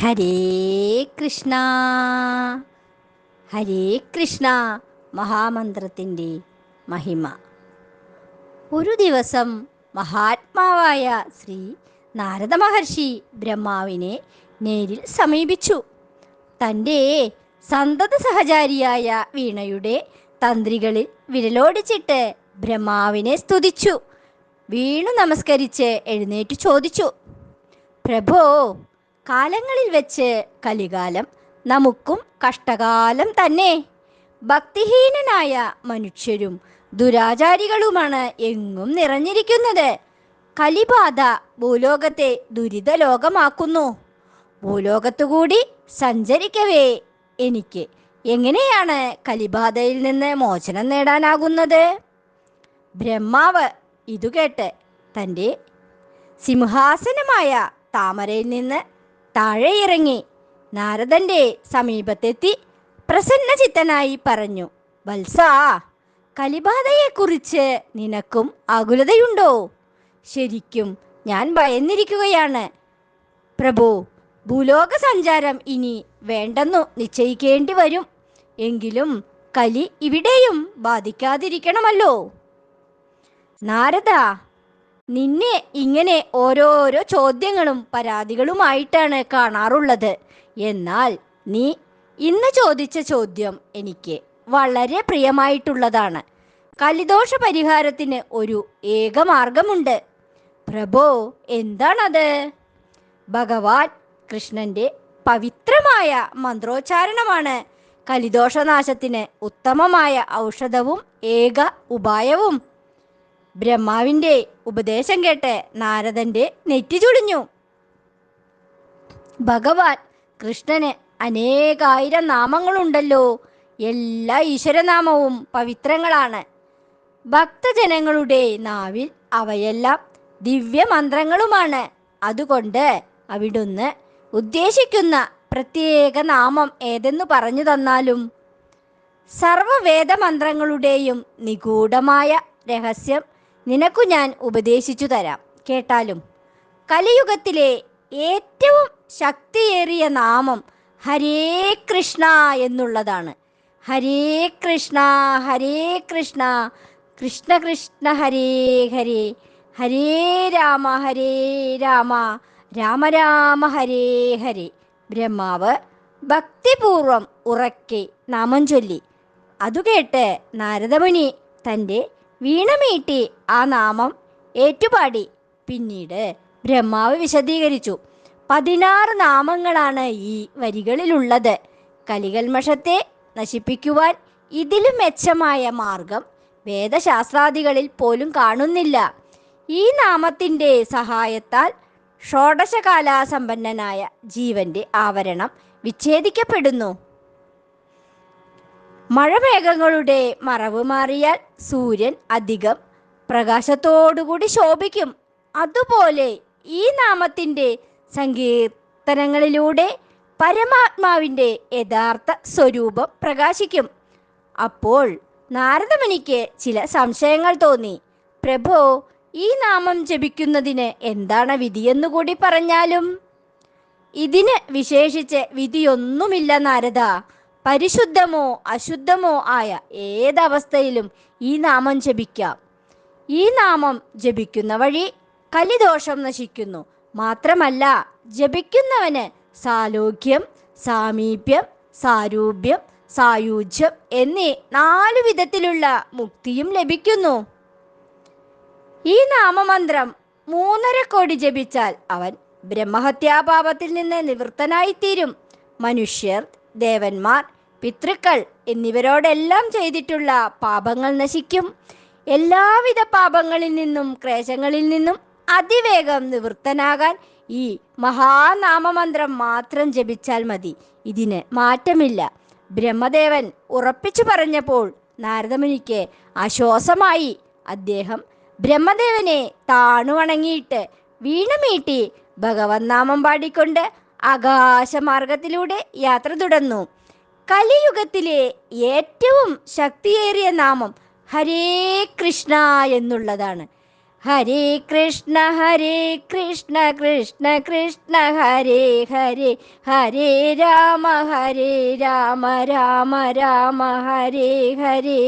ഹരേ കൃഷ്ണ. ഹരേ കൃഷ്ണ മഹാമന്ത്രത്തിന്റെ മഹിമ. ഒരു ദിവസം മഹാത്മാവായ ശ്രീ നാരദ മഹർഷി ബ്രഹ്മാവിനെ നേരിൽ സമീപിച്ചു. തന്റെ സന്തത സഹചാരിയായ വീണയുടെ തന്ത്രികളിൽ വിരലോടിച്ചിട്ട് ബ്രഹ്മാവിനെ സ്തുതിച്ചു. വീണു നമസ്കരിച്ച് എഴുന്നേറ്റ് ചോദിച്ചു പ്രഭോ കാലങ്ങളിൽ വെച്ച് കലികാലം നമുക്കും കഷ്ടകാലം തന്നെ. ഭക്തിഹീനനായ മനുഷ്യരും ദുരാചാരികളുമാണ് എങ്ങും നിറഞ്ഞിരിക്കുന്നത്. കലിബാധ ഭൂലോകത്തെ ദുരിത ലോകമാക്കുന്നു ഭൂലോകത്തുകൂടി സഞ്ചരിക്കവേ എനിക്ക്. എങ്ങനെയാണ് കലിബാധയിൽ നിന്ന് മോചനം നേടാനാകുന്നത്? ബ്രഹ്മാവ് ഇതുകേട്ട് തന്റെ സിംഹാസനമായ താമരയിൽ നിന്ന് താഴെ ഇറങ്ങി നാരദന്റെ സമീപത്തെത്തി പ്രസന്നചിത്തനായി പറഞ്ഞു വത്സ കലിബാധയെക്കുറിച്ച് നിനക്കും ആകുലതയുണ്ടോ? ശരിക്കും ഞാൻ ഭയന്നിരിക്കുകയാണ്. പ്രഭു ഭൂലോക സഞ്ചാരം ഇനി വേണ്ടെന്നു നിശ്ചയിക്കേണ്ടി വരും. എങ്കിലും കലി ഇവിടെയും ബാധിക്കാതിരിക്കണമല്ലോ. നാരദ നിന്നെ ഇങ്ങനെ ഓരോരോ ചോദ്യങ്ങളും പരാതികളുമായിട്ടാണ് കാണാറുള്ളത്. എന്നാൽ നീ ഇന്ന് ചോദിച്ച ചോദ്യം എനിക്ക് വളരെ പ്രിയമായിട്ടുള്ളതാണ്. കലിദോഷ പരിഹാരത്തിന് ഒരു ഏകമാർഗമുണ്ട് പ്രഭോ എന്താണത്? ഭഗവാൻ കൃഷ്ണന്റെ പവിത്രമായ മന്ത്രോച്ചാരണമാണ്. കലിദോഷനാശത്തിന് ഉത്തമമായ ഔഷധവും ഏക ഉപായവും ബ്രഹ്മാവിന്റെ ഉപദേശം കേട്ട് നാരദന്റെ നെറ്റി ചുളിഞ്ഞു ഭഗവാൻ കൃഷ്ണന് അനേകായിരം നാമങ്ങളുണ്ടല്ലോ. എല്ലാ ഈശ്വരനാമവും പവിത്രങ്ങളാണ്. ഭക്തജനങ്ങളുടെ നാവിൽ അവയെല്ലാം ദിവ്യമന്ത്രങ്ങളുമാണ്. അതുകൊണ്ട് അവിടുന്ന് ഉദ്ദേശിക്കുന്ന പ്രത്യേക നാമം ഏതെന്ന് പറഞ്ഞു തന്നാലും സർവവേദമന്ത്രങ്ങളുടെയും നിഗൂഢമായ രഹസ്യം നിനക്കു ഞാൻ ഉപദേശിച്ചു തരാം. കേട്ടാലും കലിയുഗത്തിലെ ഏറ്റവും ശക്തിയേറിയ നാമം ഹരേ കൃഷ്ണ എന്നുള്ളതാണ്. ഹരേ കൃഷ്ണ ഹരേ കൃഷ്ണ കൃഷ്ണ കൃഷ്ണ ഹരേ ഹരേ ഹരേ രാമ ഹരേ രാമ രാമ രാമ ഹരേ ഹരേ. ബ്രഹ്മാവ് ഭക്തിപൂർവം ഉറക്കെ നാമം ചൊല്ലി. അതുകേട്ട് നാരദമുനി തന്റെ വീണമീട്ടി ആ നാമം ഏറ്റുപാടി. പിന്നീട് ബ്രഹ്മാവ് വിശദീകരിച്ചു. പതിനാറ് നാമങ്ങളാണ് ഈ വരികളിലുള്ളത്. കലികൽമഷത്തെ നശിപ്പിക്കുവാൻ ഇതിലും മെച്ചമായ മാർഗം വേദശാസ്ത്രാദികളിൽ പോലും കാണുന്നില്ല. ഈ നാമത്തിന്റെ സഹായത്താൽ ഷോഡശകാലാസമ്പന്നനായ ജീവന്റെ ആവരണം വിച്ഛേദിക്കപ്പെടുന്നു. മഴമേഘങ്ങളുടെ മറവ് മാറിയാൽ സൂര്യൻ അധികം പ്രകാശത്തോടുകൂടി ശോഭിക്കും. അതുപോലെ ഈ നാമത്തിന്റെ സങ്കീർത്തനങ്ങളിലൂടെ പരമാത്മാവിന്റെ യഥാർത്ഥ സ്വരൂപം പ്രകാശിക്കും. അപ്പോൾ നാരദമുനിക്ക് ചില സംശയങ്ങൾ തോന്നി. പ്രഭോ ഈ നാമം ജപിക്കുന്നതിന് എന്താണ് വിധിയെന്നുകൂടി പറഞ്ഞാലും? ഇതിന് വിശേഷിച്ച് വിധിയൊന്നുമില്ല നാരദ. പരിശുദ്ധമോ അശുദ്ധമോ ആയ ഏതവസ്ഥയിലും ഈ നാമം ജപിക്കാം. ഈ നാമം ജപിക്കുന്ന വഴി കലിദോഷം നശിക്കുന്നു. മാത്രമല്ല ജപിക്കുന്നവന് സാലോക്യം സാമീപ്യം സാരൂപ്യം സായുജ്യം എന്നീ നാലു വിധത്തിലുള്ള മുക്തിയും ലഭിക്കുന്നു. ഈ നാമമന്ത്രം മൂന്നര കോടി ജപിച്ചാൽ അവൻ ബ്രഹ്മഹത്യാപാപത്തിൽ നിന്ന് നിവൃത്തനായിത്തീരും. മനുഷ്യർ ദേവന്മാർ പിതൃക്കൾ എന്നിവരോടെല്ലാം ചെയ്തിട്ടുള്ള പാപങ്ങൾ നശിക്കും. എല്ലാവിധ പാപങ്ങളിൽ നിന്നും ക്ലേശങ്ങളിൽ നിന്നും അതിവേഗം നിവൃത്തനാകാൻ ഈ മഹാനാമമന്ത്രം മാത്രം ജപിച്ചാൽ മതി. ഇതിന് മാറ്റമില്ല. ബ്രഹ്മദേവൻ ഉറപ്പിച്ചു പറഞ്ഞപ്പോൾ നാരദമുനിക്ക് ആശ്വാസമായി. അദ്ദേഹം ബ്രഹ്മദേവനെ താണു വണങ്ങിയിട്ട് വീണമീട്ടി ഭഗവത് നാമം പാടിക്കൊണ്ട് ആകാശമാർഗത്തിലൂടെ യാത്ര തുടർന്നു. കലിയുഗത്തിലെ ഏറ്റവും ശക്തിയേറിയ നാമം ഹരേ കൃഷ്ണ എന്നുള്ളതാണ്. ഹരേ കൃഷ്ണ ഹരേ കൃഷ്ണ കൃഷ്ണ കൃഷ്ണ ഹരേ ഹരേ ഹരേ രാമ ഹരേ രാമ രാമ രാമ ഹരേ ഹരേ.